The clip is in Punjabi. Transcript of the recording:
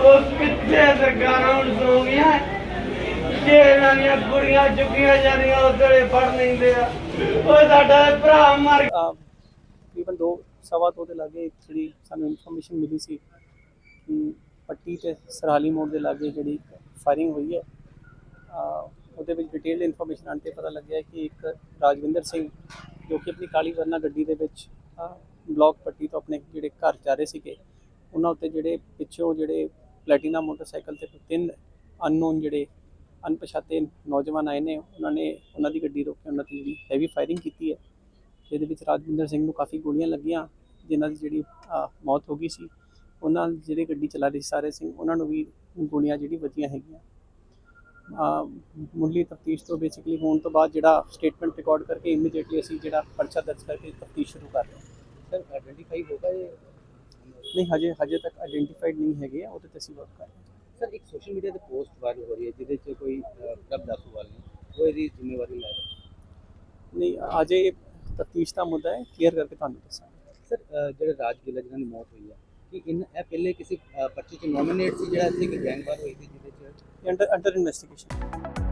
ਉਹ ਕਿੱਥੇ ਸਰਕਾਰਾਂ ਹੁਣ ਸੌ ਜੇ ਇਹਨਾਂ ਦੀਆਂ ਕੁੜੀਆਂ ਚੁੱਕੀਆਂ ਜਾਂਦੀਆਂ ਉਧਰੇ ਫੜ ਲੈਂਦੇ ਆ। ਉਹ ਸਾਡਾ ਭਰਾ ਮਰ ਅਹ ਤਕਰੀਬਨ ਦੋ, ਸਵਾ ਦੋ ਦੇ ਲਾਗੇ ਜਿਹੜੀ ਸਾਨੂੰ ਇਨਫੋਰਮੇਸ਼ਨ ਮਿਲੀ ਸੀ ਕਿ ਪੱਟੀ ਤੇ ਸਰਾਲੀ ਮੋੜ ਦੇ ਲਾਗੇ ਜਿਹੜੀ ਫਾਇਰਿੰਗ ਹੋਈ ਹੈ। ਉਹਦੇ ਵਿੱਚ ਡਿਟੇਲਡ ਇਨਫੋਰਮੇਸ਼ਨ ਆਉਣ ਤੇ ਪਤਾ ਲੱਗਿਆ ਕਿ ਇੱਕ ਰਾਜਵਿੰਦਰ ਸਿੰਘ ਜੋ ਕਿ ਆਪਣੀ ਕਾਲੀ ਵਰਨਾ ਗੱਡੀ ਦੇ ਵਿੱਚ ਬਲੌਕ ਪੱਟੀ ਤੋਂ ਆਪਣੇ ਜਿਹੜੇ ਘਰ ਜਾ ਰਹੇ ਸੀਗੇ, ਉਹਨਾਂ ਉੱਤੇ ਜਿਹੜੇ ਪਿੱਛੋਂ ਜਿਹੜੇ ਪਲੈਟੀਨਾ ਮੋਟਰਸਾਈਕਲ ਤੇ ਤਿੰਨ ਅਨਨੋਨ ਜਿਹੜੇ ਅਣਪਛਾਤੇ ਨੌਜਵਾਨ ਆਏ ਨੇ ਉਹਨਾਂ ਨੇ ਉਹਨਾਂ ਦੀ ਗੱਡੀ ਰੋਕ ਕੇ ਉਹਨਾਂ ਤੇ ਜਿਹੜੀ ਹੈਵੀ ਫਾਇਰਿੰਗ ਕੀਤੀ ਹੈ ਜਿਹਦੇ ਵਿੱਚ ਰਾਜਵਿੰਦਰ ਸਿੰਘ ਨੂੰ ਕਾਫੀ ਗੋਲੀਆਂ ਲੱਗੀਆਂ ਜਿਨ੍ਹਾਂ ਦੀ ਜਿਹੜੀ ਮੌਤ ਹੋ ਗਈ ਸੀ। ਉਹਨਾਂ ਜਿਹੜੇ ਗੱਡੀ ਚਲਾ ਰਹੇ ਸੀ ਸਾਰੇ ਸਿੰਘ ਉਹਨਾਂ ਨੂੰ ਵੀ ਗੋਲੀਆਂ ਜਿਹੜੀ ਵੱਜੀਆਂ ਹੈਗੀਆਂ। ਅਹ, ਮੁੱਢਲੀ ਤਫਤੀਸ਼ ਤੋਂ ਬੇਸਿਕਲੀ ਹੋਣ ਤੋਂ ਬਾਅਦ ਜਿਹੜਾ ਸਟੇਟਮੈਂਟ ਰਿਕਾਰਡ ਕਰਕੇ ਇਮੀਡੀਏਟਲੀ ਅਸੀਂ ਜਿਹੜਾ ਪਰਚਾ ਦਰਜ ਕਰਕੇ ਤਫਤੀਸ਼ ਸ਼ੁਰੂ ਕਰ ਰਹੇ ਹਾਂ। ਸਰ ਆਈਡੈਂਟੀਫਾਈ ਹੋਗਾ ਇਹ ਨਹੀਂ ਹਜੇ ਹਜੇ ਤੱਕ ਆਇਡੈਂਟੀਫਾਈਡ ਨਹੀਂ ਹੈਗੇ ਆ ਉਹਦੇ ਤੇ ਅਸੀਂ ਵਰਕ ਕਰ ਰਹੇ ਹਾਂ। ਸਰ ਇੱਕ ਸੋਸ਼ਲ ਮੀਡੀਆ ਤੇ ਪੋਸਟ ਵਾਇਰਲ ਹੋ ਰਹੀ ਹੈ ਜਿਹਦੇ 'ਚ ਕੋਈ ਪ੍ਰਭ ਦਾਸੂ ਵਾਲੀ ਉਹ ਇਹਦੀ ਜ਼ਿੰਮੇਵਾਰੀ ਲੈ ਰਿਹਾ ਨਹੀਂ ਅਜੇ ਤਫਤੀਸ਼ ਦਾ ਮੁੱਦਾ ਹੈ ਕਲੀਅਰ ਕਰਕੇ ਤੁਹਾਨੂੰ ਦੱਸਾਂਗੇ। ਸਰ ਜਿਹੜੇ ਰਾਜ ਗਿੱਲ ਜਿਹਨਾਂ ਦੀ ਮੌਤ ਹੋਈ ਹੈ ਕਿ ਇਨ ਇਹ ਪਹਿਲੇ ਕਿਸੇ ਪਰਚੇ 'ਚ ਨੋਮੀਨੇਟ ਸੀ ਜਿਹੜਾ ਇੱਥੇ ਕਿ ਗੈਂਗਵਾਰ ਹੋਈ ਸੀ ਜਿਹਦੇ 'ਚ? Under under investigation